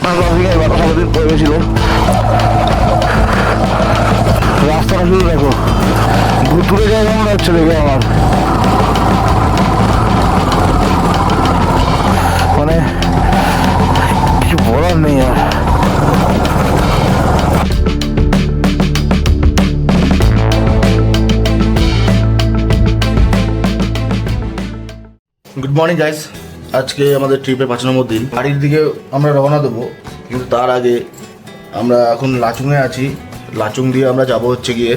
ক্রসিংয়ে বাতাস সারাদিন গেছিল। রাস্তাটা শুধু দেখো ভুতুরে জায়গা মনে হচ্ছে দেখে আমার। মানে কিছু বলার নেই আর। গুড মর্নিং গাইস আজকে আমাদের ট্রিপের পাঁচ নম্বর দিন। বাড়ির দিকে আমরা রওনা দেবো, কিন্তু তার আগে আমরা এখন লাচুংয়ে আছি। লাচুং দিয়ে আমরা যাব হচ্ছে গিয়ে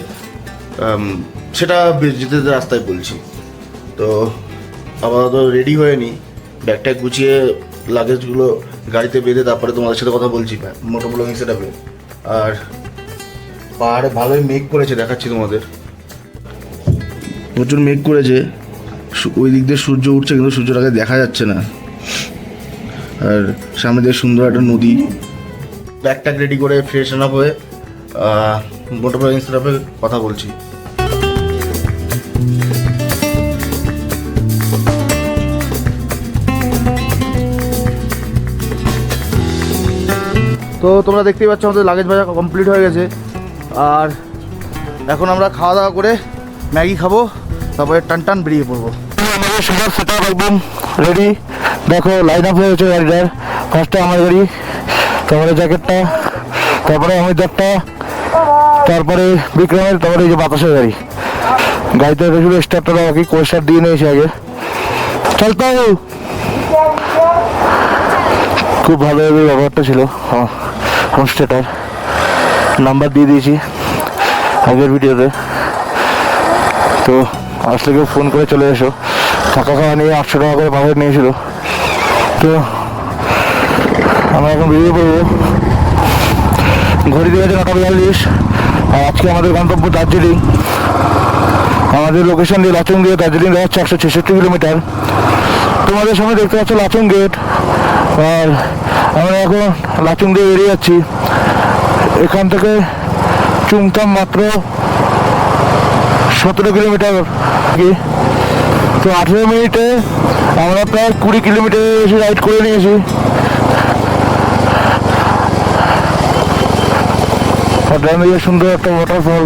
সেটা যেতে যেতে রাস্তায় বলছি। তো আপাতত রেডি হয়ে নি। ব্যাগ ট্যাগ গুছিয়ে লাগেজগুলো গাড়িতে বেঁধে তারপরে তোমাদের সাথে কথা বলছি মোটো ব্লগিং সেটাপে আর পাহাড়ে ভালোই মেঘ করেছে, দেখাচ্ছি তোমাদের। প্রচুর মেঘ করেছে। ওই দিক দিয়ে সূর্য উঠছে কিন্তু সূর্যটাকে দেখা যাচ্ছে না। আর সামনে দিয়ে সুন্দর একটা নদী। ব্যাগ ট্যাগ রেডি করে ফ্রেশ আপ হয়ে মোটর সেটাপে কথা বলছি। তো তোমরা দেখতেই পাচ্ছ আমাদের লাগেজ ভাজা কমপ্লিট হয়ে গেছে। আর এখন আমরা খাওয়া দাওয়া করে ম্যাগি খাব। তারপরে টান টান বেরিয়ে পড়ব। সবার সেট একদম রেডি দেখো লাইন আপ হয়েছে গাড়িটার। ফার্স্টে আমার গাড়ি, তারপরে জ্যাকেটটা তারপরে আমার অমিতারটা তারপরে বিক্রমের, তারপরে এই যে বাতাসের গাড়ি। গাড়িতে শুধু স্টার্টটা দেওয়া কি কোস্টার দিয়ে নিয়েছি আগে। চলতে হবে খুব ভালো ব্যবহারটা ছিল। হ্যাঁ হোমস্টেটার নাম্বার দিয়ে দিয়েছি আগের ভিডিওতে তো আসলে কেউ ফোন করে চলে এসো। থাকা খাওয়া নিয়ে আটশো টাকা করে বাজার নিয়েছিল। তো আমরা এখন বেরিয়ে পড়ব। ঘড়ি দিয়ে গেছে নটা বিয়াল্লিশ। আর আজকে আমাদের গন্তব্য দার্জিলিং। আমাদের লোকেশন দিয়ে লাচুং দিয়ে দার্জিলিং যাচ্ছে একশো ছেষট্টি কিলোমিটার। তোমাদের সামনে দেখতে পাচ্ছ লাচুং গেট। আর আমরা এখন লাচুং দিয়ে বেরিয়ে যাচ্ছি। এখান থেকে চুমতাম মাত্র সতেরো কিলোমিটার কি তো আঠেরো মিনিটে আমরা প্রায় কুড়ি কিলোমিটার এসে রাইড করে নিয়েছি। সুন্দর একটা ওয়াটারফল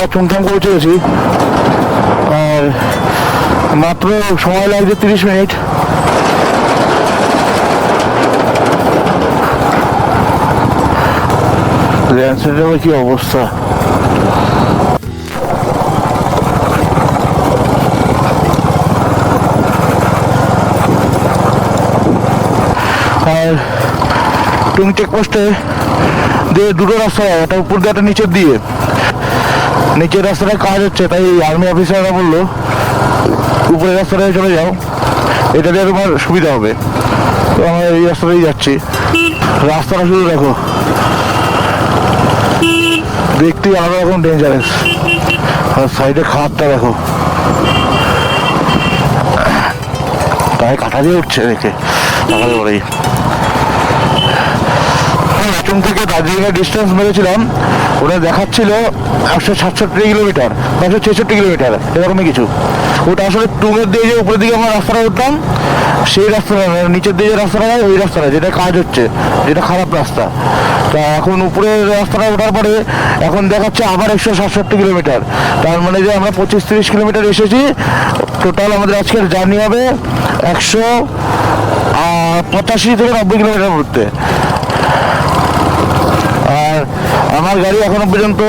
আমরা চুমথাম পৌঁছে গেছি আর মাত্র সময় লাগছে তিরিশ মিনিট। ল্যান্ডস্লাইডের কি অবস্থা? আর টুং চেকপোস্টে দিয়ে দুটো রাস্তা, একটা উপর দিয়ে, একটা নিচের দিয়ে। নিচের রাস্তাটায় কাজ হচ্ছে, তাই আর্মি অফিসাররা বলল, উপরের রাস্তাটায় চলে যাও, এটা দিয়ে তোমার সুবিধা হবে। তো আমরা এই রাস্তাতেই যাচ্ছি। রাস্তাটা শুধু দেখো। দেখতেই আলাদা রকম ডেঞ্জারাস আর সাইডে খাতটা দেখো। তাই কাটা দিয়ে উঠছে দেখে। সকালে বলেই লাচুং থেকে দার্জিলিংয়ের ডিস্টেন্স মেরেছিলাম ওটা দেখাচ্ছিল একশো সাতষট্টি কিলোমিটার একশো ছেষট্টি কিলোমিটার এরকমই কিছু। ওটা আসলে টুমের দিয়ে যে উপরের দিকে আমরা রাস্তাটা উঠতাম সেই রাস্তাটা নয়, নিচের দিকে যে রাস্তাটা যায় ওই রাস্তাটা যেটা কাজ হচ্ছে যেটা খারাপ রাস্তা। তা এখন উপরের রাস্তাটা ওঠার পরে এখন দেখাচ্ছে আবার একশো সাতষট্টি কিলোমিটার। তার মানে যে আমরা পঁচিশ তিরিশ কিলোমিটার এসেছি টোটাল আমাদের আজকের জার্নি হবে একশো পঁচাশি থেকে নব্বই কিলোমিটার আর আমার গাড়ি এখনও পর্যন্ত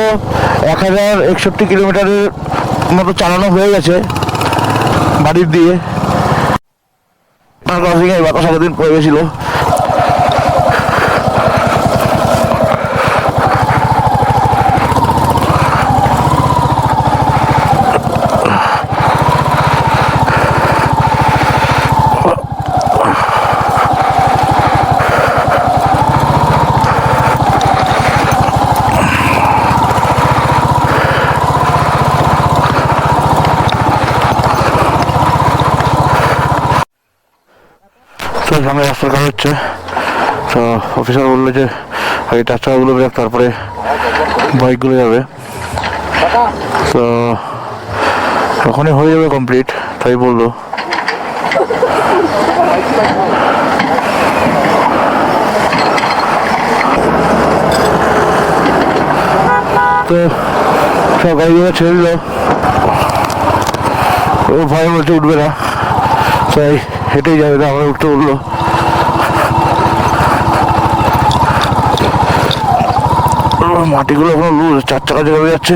এক হাজার একষট্টি কিলোমিটারের মতো চালানো হয়ে গেছে বাড়ির দিয়ে। ক্রসিংয়ে বাতাস দিন পড়ে গেছিল। তো সামনে রাস্তার কাজ হচ্ছে। তো অফিসার বলল যে চার চাকাগুলো বেরোক, তারপরে বাইকগুলো যাবে। তো তখনই হয়ে যাবে কমপ্লিট তাই বলল। তো সব গাড়িগুলো ছেড়ে দিল। ও ভয় বলছে, উঠবে না। তাই হেঁটেই যাবে না আমরা উঠতে উঠল মাটিগুলো এখনও লুজ চার চাকা যেভাবে যাচ্ছে,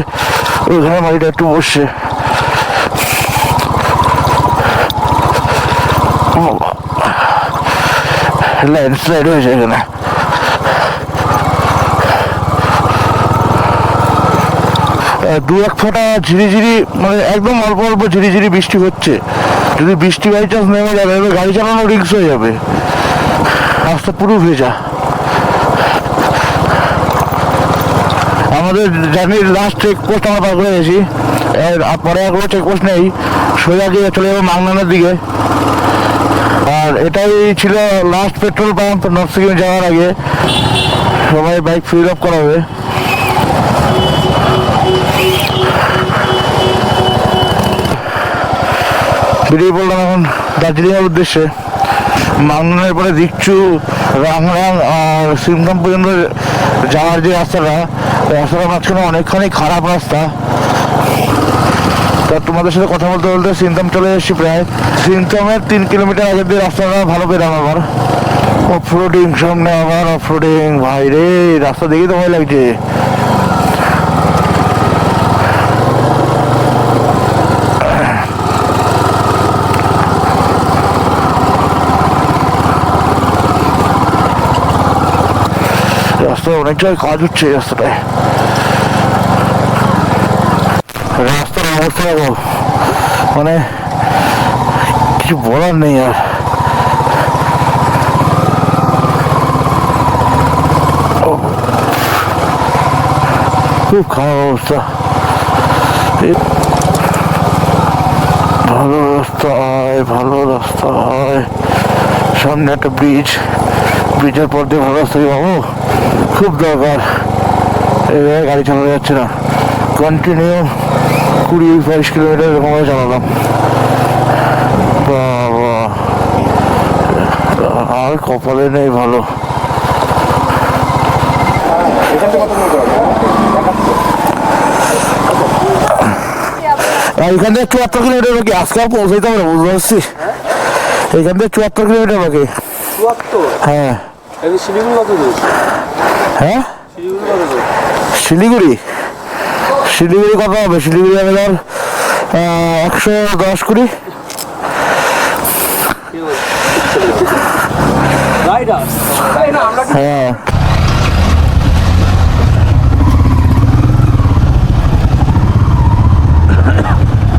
ওইখানে মাটিটা একটু বসছে। ল্যান্ডস্লাইড হয়েছে এখানে। দু এক ফোঁটা ঝিরিঝিরি মানে একদম অল্প অল্প ঝিরিঝিরি বৃষ্টি হচ্ছে। যদি বৃষ্টি বাই চান্স নেমে যাবে তবে গাড়ি চালানো রিক্স হয়ে যাবে। রাস্তা পুরো ভেজা। আমাদের জানি লাস্ট চেকপোস্ট আমরা পার করে গেছি। আর পরে আর কোনো চেকপোস্ট নেই। সোজা গিয়ে চলে যাব মাংনানের দিকে। আর এটাই ছিল last petrol pump north Sikkim যাওয়ার আগে। সবাই বাইক ফিল আপ করাবে। বেরিয়ে পড়লাম এখন দার্জিলিংয়ের উদ্দেশ্যে। মাংনানের পরে দিকচু রাংরাং আর সিমকাম পর্যন্ত যাওয়ার যে রাস্তাটা, ওই রাস্তাটার মাঝখানে অনেকখানি খারাপ রাস্তা। তা তোমাদের সাথে কথা বলতে বলতে সিমকাম চলে এসেছি প্রায়। সিমকামের তিন কিলোমিটার আগের দিয়ে রাস্তাটা ভালো পেলাম আবার। অফ রোডিং সামনে আবার অফ রোডিং ভাই রে রাস্তা দেখেই তো ভয় লাগছে। রাস্তায় অনেক জায়গায় কাজ হচ্ছে এই রাস্তাটায় রাস্তার অবস্থা দেখো মানে কিছু বলার নেই আর ও, খুব খারাপ অবস্থা এ- ভালো রাস্তা আয় ভালো রাস্তা আয় সামনে একটা ব্রিজ ব্রিজের পর দিয়ে রাস্তা পাবো খুব দরকার। এইভাবে গাড়ি চালানো যাচ্ছে না। কন্টিনিউ কুড়ি বাইশ কিলোমিটার এরকম ভাবে চালালাম। বাবা। আর কপালে নেই ভালো। এখান থেকে চুয়াত্তর কিলোমিটার বাকি। আজকে পৌঁছাইতে হবে বুঝতে পারছি এখান থেকে চুয়াত্তর কিলোমিটার বাকি। চুয়াত্তর। হ্যাঁ। এই শিলিগুড়ি কত দূর? হ্যাঁ? শিলিগুড়ি শিলিগুড়ি? কত হবে? শিলিগুড়ি হবে ধর একশো দশ কুড়ি। হ্যাঁ।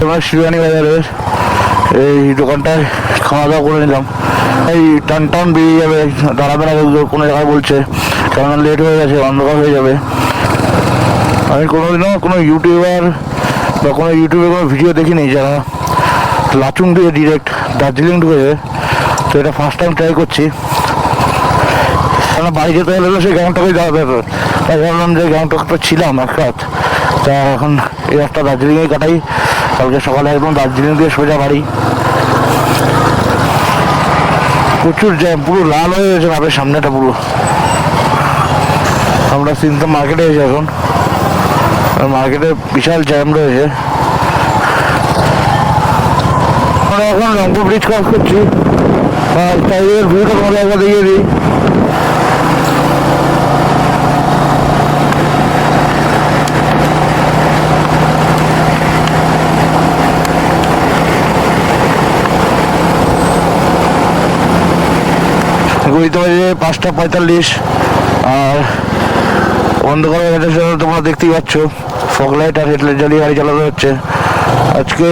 এবার শিবানী বাজারের এই দোকানটায় খাওয়া দাওয়া করে নিলাম। এই টান টান বেরিয়ে যাবে, দাঁড়াবে না কোনো জায়গায় বলছে। কেননা লেট হয়ে গেছে, অন্ধকার হয়ে যাবে। আমি কোনোদিনও কোনো ইউটিউবার বা কোনো ইউটিউবে কোনো ভিডিও দেখিনি যারা লাচুং দিয়ে ডিরেক্ট দার্জিলিং ঢুকেছে। তো এটা ফার্স্ট টাইম ট্রাই করছি। কারণ বাড়ি যেতে হলে তো সেই গ্যাংটকে যাওয়া দরকার তাই ভাবলাম যে গ্যাংটকটা ছিলাম এক রাত। তা এখন এই একটা দার্জিলিংয়ে কাটাই। কালকে সকালে একদম দার্জিলিং দিয়ে সোজা বাড়ি। প্রচুর জ্যাম পুরো লাল হয়ে গেছে ভাবের সামনেটা পুরো। আমরা চিন্তা মার্কেটে এসে এখন। মার্কেটে বিশাল জ্যাম রয়েছে। আমরা এখন রংপুর ব্রিজ ক্রস করছি। আর তাই ভিউটা তোমাদের একবার দেখিয়ে দিই। ঘড়িতে বাজে পাঁচটা পঁয়তাল্লিশ। আর অন্ধকার হয়ে তোমরা দেখতেই পাচ্ছ। ফগ লাইট আর হেডলাইট জ্বালিয়ে গাড়ি চালানো হচ্ছে। আজকে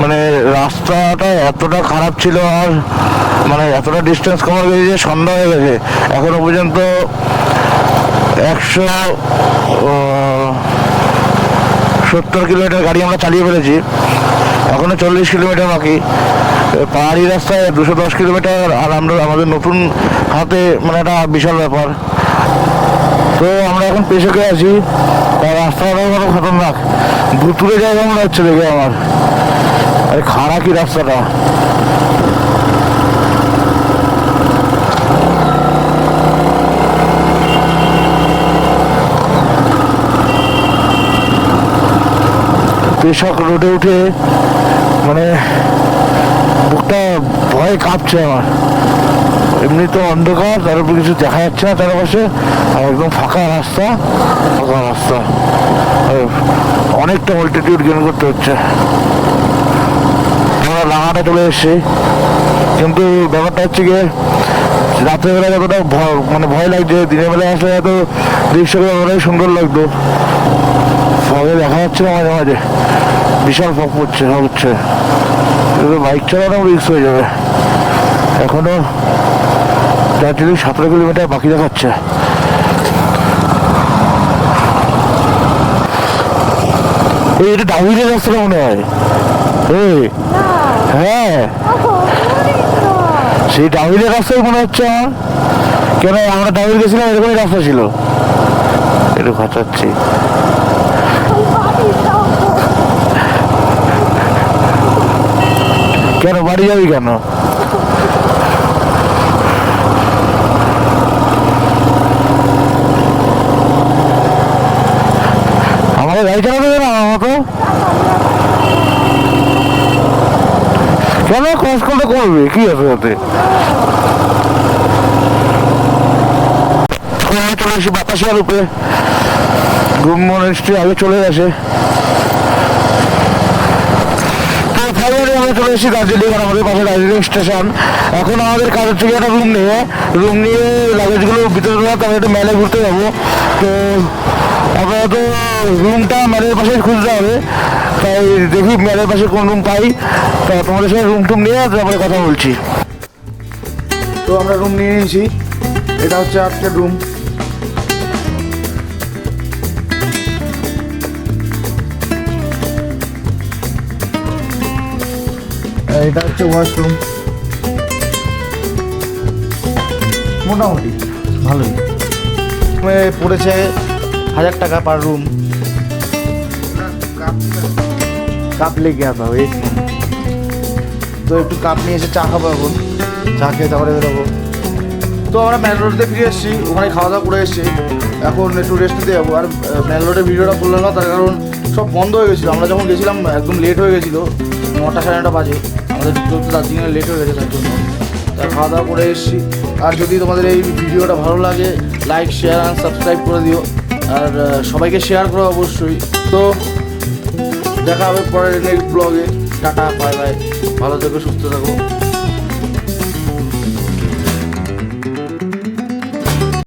মানে রাস্তাটা এতটা খারাপ ছিল আর মানে এতটা ডিস্টেন্স কভার গেছে সন্ধ্যা হয়ে গেছে। এখনও পর্যন্ত একশো সত্তর কিলোমিটার গাড়ি আমরা চালিয়ে ফেলেছি। এখনও চল্লিশ কিলোমিটার বাকি। পাহাড়ি রাস্তায় দুশো দশ কিলোমিটার আর আমরা আমাদের নতুন হাতে মানে একটা বিশাল ব্যাপার। তো আমরা এখন পেশকে আছি। তার রাস্তাটাও কোনো খতরনাক। ভুতুরে জায়গা মনে হচ্ছে দেখে আমার। আরে খাড়া কি রাস্তাটা? পেশক রোডে উঠে মানে বুকটা ভয়ে কাঁপছে আমার। এমনি তো অন্ধকার, তার উপর কিছু দেখা যাচ্ছে না চারপাশে আর একদম ফাঁকা রাস্তা ফাঁকা রাস্তা। অনেকটা অল্টিটিউড গেন করতে হচ্ছে। আমরা লাঙাটা চলে এসেছি। কিন্তু ব্যাপারটা হচ্ছে গিয়ে রাত্রেবেলা যতটা ভয় মানে ভয় লাগছে, দিনের বেলা আসলে এত দৃশ্যগুলো অনেক সুন্দর লাগতো। ফগে দেখা যাচ্ছে মাঝে মাঝে। বিশাল ফগ পড়ছে, হচ্ছে। কিন্তু বাইক চালানো রিক্স হয়ে যাবে। এখনও দার্জিলিং সতেরো কিলোমিটার বাকি দেখাচ্ছে। এই, এটা ডাউইলের রাস্তাটা মনে হয়? এই হ্যাঁ। সেই ডাউইলের রাস্তাই মনে হচ্ছে কেন আমরা ডাউইল গেছিলাম, এরকমই রাস্তা ছিল। একটু খাচাচ্ছি কেন? বাড়ি যাবি কেন? আমাকে গাড়ি চালাতে দেবে কেন করলে করবে? কি আছে ওতে? চলে উপরে। ঘুম মনে আগে চলে গেছে তো ফাইনালি আমরা চলে এসেছি দার্জিলিং আর আমাদের পাশে দার্জিলিং স্টেশন এখন আমাদের কাজ হচ্ছে একটা রুম নিয়ে রুম নিয়ে লাগেজগুলো ভিতরে দেওয়া তারপরে একটু মেলে ঘুরতে যাব। তো আপাতত রুমটা মেলের পাশে খুঁজতে হবে। তাই দেখি মেলের পাশে কোন রুম পাই। তা তোমাদের সঙ্গে রুম টুম নিয়ে তারপরে কথা বলছি। তো আমরা রুম নিয়ে নিয়েছি। এটা হচ্ছে আজকের রুম এটা হচ্ছে ওয়াশরুম মোটামুটি, ভালোই। পড়েছে হাজার টাকা পার রুম কাপ লেগে আসা এই তো একটু কাপ নিয়ে এসে চা খাব এখন। চা খেয়ে তারপরে বেরোবো। তো আমরা ম্যাঙ্গালোরতে ফিরে এসেছি, ওখানে খাওয়া দাওয়া করে এসেছি। এখন একটু রেস্ট নিতে যাব। আর ম্যাঙ্গালোরের ভিডিওটা করলাম না, তার কারণ সব বন্ধ হয়ে গেছিল। আমরা যখন গেছিলাম, একদম লেট হয়ে গেছিল, নটা সাড়ে নটা বাজে। আমাদের চলতে দার্জিলিংয়ে লেট হয়ে গেছে, তার জন্য। তা খাওয়া দাওয়া করে এসেছি। আর যদি তোমাদের এই ভিডিওটা ভালো লাগে লাইক শেয়ার আর সাবস্ক্রাইব করে দিও। আর সবাইকে শেয়ার করো অবশ্যই। তো দেখা হবে পরের নেক্সট ব্লগে টাটা বাই বাই ভালো থেকো, সুস্থ থাকো।